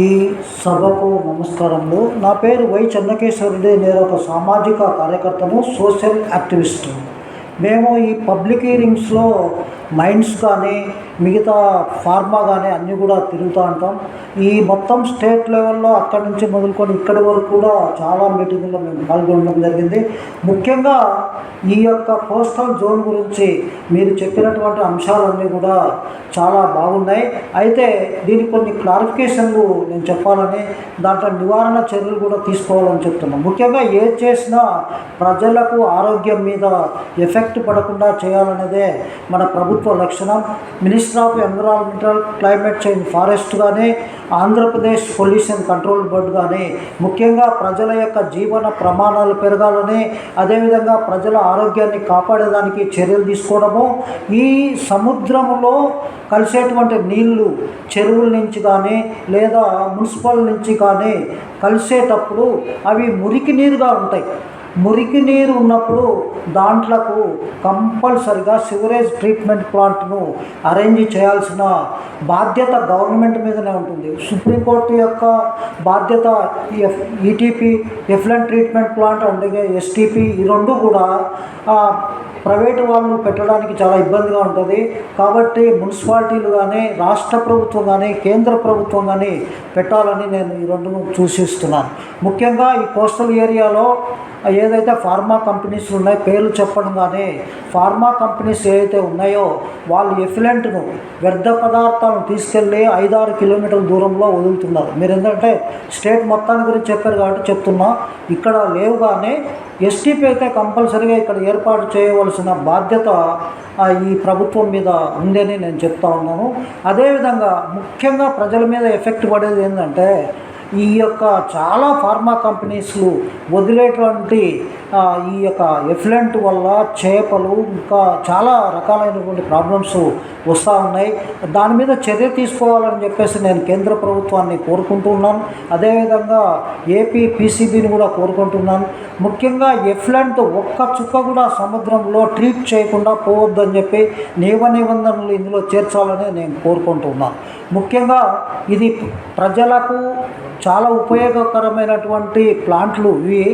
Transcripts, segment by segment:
ఈ సభకు నమస్కారములు. నా పేరు వై చెన్నకేశ్వరుడి నేను ఒక సామాజిక కార్యకర్తను సోషల్ యాక్టివిస్ట్. మేము ఈ పబ్లిక్ హీరింగ్స్లో మైండ్స్ కానీ మిగతా ఫార్మా కానీ అన్నీ కూడా తిరుగుతూ ఉంటాం. ఈ మొత్తం స్టేట్ లెవెల్లో అక్కడి నుంచి మొదలుకొని ఇక్కడి వరకు కూడా చాలా మీటింగ్లో మేము పాల్గొనడం జరిగింది. ముఖ్యంగా ఈ యొక్క కోస్టల్ జోన్ గురించి మీరు చెప్పినటువంటి అంశాలన్నీ కూడా చాలా బాగున్నాయి. అయితే దీనికి కొన్ని క్లారిఫికేషన్లు నేను చెప్పాలని దాంట్లో నివారణ చర్యలు కూడా తీసుకోవాలని చెప్తున్నాను ముఖ్యంగా ఏ చేసినా ప్రజలకు ఆరోగ్యం మీద ఎఫెక్ట్ పడకుండా చేయాలనేదే మన ప్రభుత్వ లక్షణం. Minister of environmental climate change forest కానీ ఆంధ్రప్రదేశ్ పొల్యూషన్ కంట్రోల్ బోర్డు కానీ ముఖ్యంగా ప్రజల యొక్క జీవన ప్రమాణాలు పెరగాలని అదేవిధంగా ప్రజల ఆరోగ్యాన్ని కాపాడేదానికి చర్యలు తీసుకోవడము. ఈ సముద్రంలో కలిసేటువంటి నీళ్ళు చెరువుల నుంచి కానీ లేదా మున్సిపల్ నుంచి కానీ కలిసేటప్పుడు అవి మురికి నీరుగా ఉంటాయి. మురికి నీరు ఉన్నప్పుడు దాంట్లకు కంపల్సరిగా సివరేజ్ ట్రీట్మెంట్ ప్లాంట్ను అరేంజ్ చేయాల్సిన బాధ్యత గవర్నమెంట్ మీదనే ఉంటుంది. సుప్రీంకోర్టు యొక్క బాధ్యత F ETP effluent treatment plant and STP ఈ రెండు కూడా ప్రైవేటు వాళ్ళు పెట్టడానికి చాలా ఇబ్బందిగా ఉంటుంది. కాబట్టి మున్సిపాలిటీలు కానీ రాష్ట్ర ప్రభుత్వం కానీ కేంద్ర ప్రభుత్వం కానీ పెట్టాలని నేను ఈ రెండును సూచిస్తున్నాను. ముఖ్యంగా ఈ కోస్టల్ ఏరియాలో ఏదైతే ఫార్మా కంపెనీస్ ఉన్నాయో పేర్లు చెప్పడం కానీ ఫార్మా కంపెనీస్ ఏవైతే ఉన్నాయో వాళ్ళు ఎఫిలెంట్ను వ్యర్థ పదార్థాలను తీసుకెళ్ళి ఐదారు కిలోమీటర్ల దూరంలో వదులుతున్నారు. మీరు ఎందుకంటే స్టేట్ మొత్తాన్ని గురించి చెప్పారు కాబట్టి చెప్తున్నా. ఇక్కడ లేవు కానీ ఎస్టీపీ అయితే కంపల్సరీగా ఇక్కడ ఏర్పాటు తీసుకోవాల్సిన బాధ్యత ఈ ప్రభుత్వం మీద ఉందని నేను చెప్తా ఉన్నాను. అదేవిధంగా ముఖ్యంగా ప్రజల మీద ఎఫెక్ట్ పడేది ఏంటంటే ఈ యొక్క చాలా ఫార్మా కంపెనీస్లు వదిలేటువంటి ఈ యొక్క ఎఫ్లెంట్ వల్ల చేపలు ఇంకా చాలా రకాలైనటువంటి ప్రాబ్లమ్స్ వస్తూ ఉన్నాయి. దాని మీద చర్య తీసుకోవాలని చెప్పేసి నేను కేంద్ర ప్రభుత్వాన్ని కోరుకుంటున్నాను అదేవిధంగా ఏపీ పీసీబీని కూడా కోరుకుంటున్నాను ముఖ్యంగా ఎఫ్లెంట్ ఒక్క చుక్క కూడా సముద్రంలో ట్రీట్ చేయకుండా పోవద్దని చెప్పి నియమ నిబంధనలు ఇందులో చేర్చాలని నేను కోరుకుంటున్నాను ముఖ్యంగా ఇది ప్రజలకు చాలా ఉపయోగకరమైనటువంటి ప్లాంట్లు ఇవి.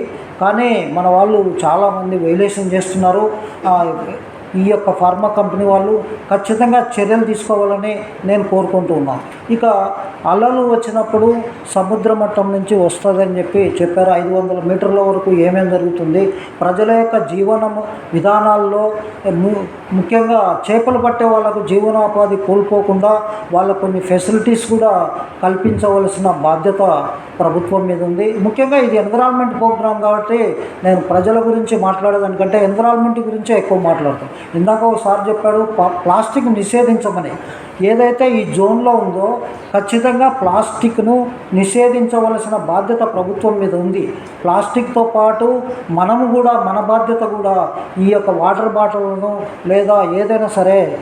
కానీ మన వాళ్ళు చాలామంది వైలేషన్ చేస్తున్నారు. ఈ యొక్క ఫార్మా కంపెనీ వాళ్ళు ఖచ్చితంగా చర్యలు తీసుకోవాలని నేను కోరుకుంటూ ఉన్నాను ఇక అలలు వచ్చినప్పుడు సముద్ర మట్టం నుంచి వస్తుందని చెప్పి చెప్పారు. ఐదు వందల మీటర్ల వరకు ఏమేమి జరుగుతుంది? ప్రజల యొక్క జీవన విధానాల్లో ము- ముఖ్యంగా చేపలు పట్టే వాళ్ళకు జీవనోపాధి కోల్పోకుండా వాళ్ళకు కొన్ని ఫెసిలిటీస్ కూడా కల్పించవలసిన బాధ్యత ప్రభుత్వం మీద ఉంది. ముఖ్యంగా ఇది ఎన్విరాన్మెంట్ ప్రోగ్రామ్ కాబట్టి నేను ప్రజల గురించి మాట్లాడేదానికంటే ఎన్విరాన్మెంట్ గురించే ఎక్కువ మాట్లాడతాను. ఇందాక ఒకసారి చెప్పాడు ప- ప్లాస్టిక్ నిషేధించమని. ఏదైతే ఈ జోన్లో ఉందో ఖచ్చితంగా ప్లాస్టిక్ను నిషేధించవలసిన బాధ్యత ప్రభుత్వం మీద ఉంది. ప్లాస్టిక్తో పాటు మనము కూడా మన బాధ్యత కూడా ఈ యొక్క వాటర్ బాటిల్ను లేదా ఏదైనా సరే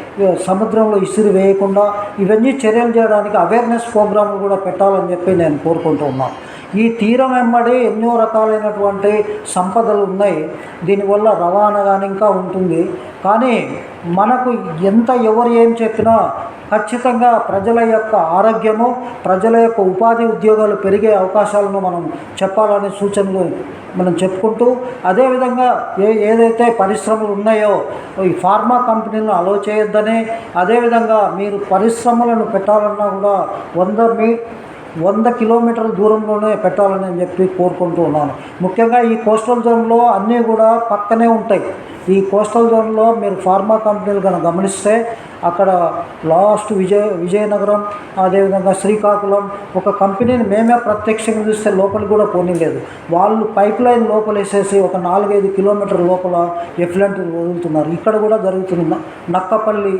సముద్రంలో ఇసురు వేయకుండా ఇవన్నీ చర్యలు చేయడానికి అవేర్నెస్ ప్రోగ్రాంలు కూడా పెట్టాలని చెప్పి నేను కోరుకుంటూ ఉన్నాను. ఈ తీరం వెంబడి ఎన్నో రకాలైనటువంటి సంపదలు ఉన్నాయి. దీనివల్ల రవాణా కానీ ఇంకా ఉంటుంది. కానీ మనకు ఎంత ఎవరు ఏం చెప్పినా ఖచ్చితంగా ప్రజల యొక్క ఆరోగ్యము ప్రజల యొక్క ఉపాధి ఉద్యోగాలు పెరిగే అవకాశాలను మనం చెప్పాలనే సూచనలు మనం చెప్పుకుంటూ అదేవిధంగా ఏ ఏదైతే పరిశ్రమలు ఉన్నాయో ఈ ఫార్మా కంపెనీలను అలో చేయొద్దని అదేవిధంగా మీరు పరిశ్రమలను పెట్టాలన్నా కూడా వంద మీ వంద కిలోమీటర్ల దూరంలోనే పెట్టాలని చెప్పి కోరుకుంటూ ఉన్నాను. ముఖ్యంగా ఈ కోస్టల్ జోన్లో అన్నీ కూడా పక్కనే ఉంటాయి. ఈ కోస్టల్ జోన్లో మీరు ఫార్మా కంపెనీలు కనుక గమనిస్తే అక్కడ లాస్ట్ విజయ విజయనగరం అదేవిధంగా శ్రీకాకుళం ఒక కంపెనీని మేమే ప్రత్యక్షంగా చూస్తే లోపలికి కూడా పోనీలేదు. వాళ్ళు పైప్ లైన్ లోపల వేసేసి ఒక నాలుగైదు కిలోమీటర్ లోపల ఎఫ్లెంట్ వదులుతున్నారు. ఇక్కడ కూడా జరుగుతుంది నక్కపల్లి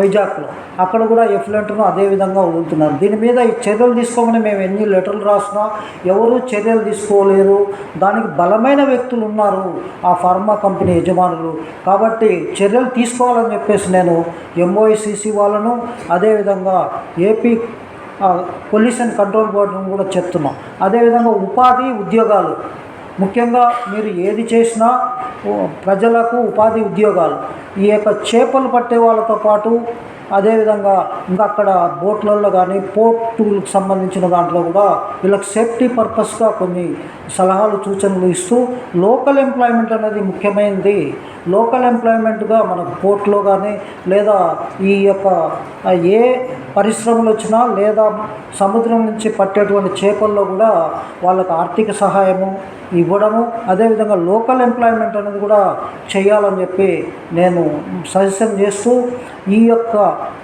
వైజాగ్లో. అక్కడ కూడా ఎఫ్లెంట్ను అదే విధంగా వదులుతున్నారు. దీని మీద ఈ చర్యలు తీసుకోమని మేము ఎన్ని లెటర్లు రాసినా ఎవరు చర్యలు తీసుకోలేరు. దానికి బలమైన వ్యక్తులు ఉన్నారు ఆ ఫార్మా కంపెనీ యజమానులు. కాబట్టి చర్యలు తీసుకోవాలని చెప్పేసి నేను ఎంఓఐసిసి వాళ్ళను అదేవిధంగా ఏపీ పొల్యూషన్ కంట్రోల్ బోర్డును కూడా చెప్తున్నాం. అదేవిధంగా ఉపాధి ఉద్యోగాలు. ముఖ్యంగా మీరు ఏది చేసినా ప్రజలకు ఉపాధి ఉద్యోగాలు. ఈ యొక్క చేపలు పట్టే వాళ్ళతో పాటు అదేవిధంగా ఇంకా అక్కడ బోట్లలో కానీ పోర్టులకు సంబంధించిన దాంట్లో కూడా వీళ్ళకి సేఫ్టీ పర్పస్గా కొన్ని సలహాలు సూచనలు ఇస్తూ లోకల్ ఎంప్లాయ్మెంట్ అనేది ముఖ్యమైనది. లోకల్ ఎంప్లాయ్మెంట్గా మనకు పోర్ట్లో కానీ లేదా ఈ యొక్క ఏ పరిశ్రమలు వచ్చినా లేదా సముద్రం నుంచి పట్టేటువంటి చేపల్లో కూడా వాళ్ళకి ఆర్థిక సహాయము ఇవ్వడము అదేవిధంగా లోకల్ ఎంప్లాయ్మెంట్ అనేది కూడా చేయాలని చెప్పి నేను సజెషన్ చేస్తూ ఈ యొక్క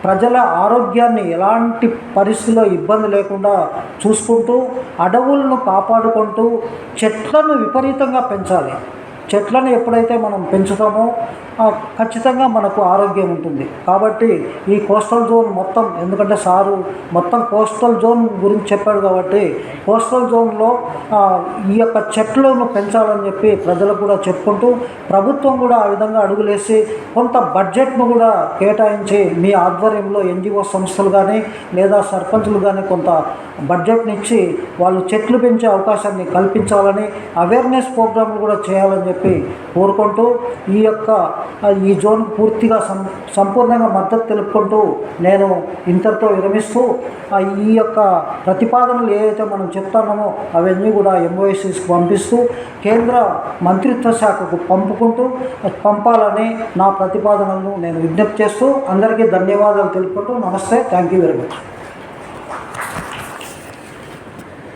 ప్రజల ఆరోగ్యాన్ని ఎలాంటి పరిస్థితిలో ఇబ్బంది లేకుండా చూసుకుంటూ అడవులను కాపాడుకుంటూ చెట్లను విపరీతంగా పెంచాలి. చెట్లను ఎప్పుడైతే మనం పెంచుతామో ఖచ్చితంగా మనకు ఆరోగ్యం ఉంటుంది. కాబట్టి ఈ కోస్టల్ జోన్ మొత్తం ఎందుకంటే సారు మొత్తం కోస్టల్ జోన్ గురించి చెప్పాడు కాబట్టి కోస్టల్ జోన్లో ఈ యొక్క చెట్లను పెంచాలని చెప్పి ప్రజలకు కూడా చెప్పుకుంటూ ప్రభుత్వం కూడా ఆ విధంగా అడుగులేసి కొంత బడ్జెట్ను కూడా కేటాయించి మీ ఆధ్వర్యంలో ఎన్జిఓ సంస్థలు కానీ లేదా సర్పంచులు కానీ కొంత బడ్జెట్నిచ్చి వాళ్ళు చెట్లు పెంచే అవకాశాన్ని కల్పించాలని అవేర్నెస్ ప్రోగ్రాంలు కూడా చేయాలని చెప్పి కోరుకుంటూ ఈ యొక్క ఈ జోన్ పూర్తిగా సం సంపూర్ణంగా మద్దతు తెలుపుకుంటూ నేను ఇంతటితో విరమిస్తూ ఈ యొక్క ప్రతిపాదనలు ఏవైతే మనం చెప్తామో అవన్నీ కూడా ఎంఓఎస్ఎస్కి పంపిస్తూ కేంద్ర మంత్రిత్వ శాఖకు పంపుకుంటూ పంపాలని నా ప్రతిపాదనలను నేను విజ్ఞప్తి చేస్తూ అందరికీ ధన్యవాదాలు తెలుపుకుంటూ నమస్తే థ్యాంక్ యూ వెరీ మచ్.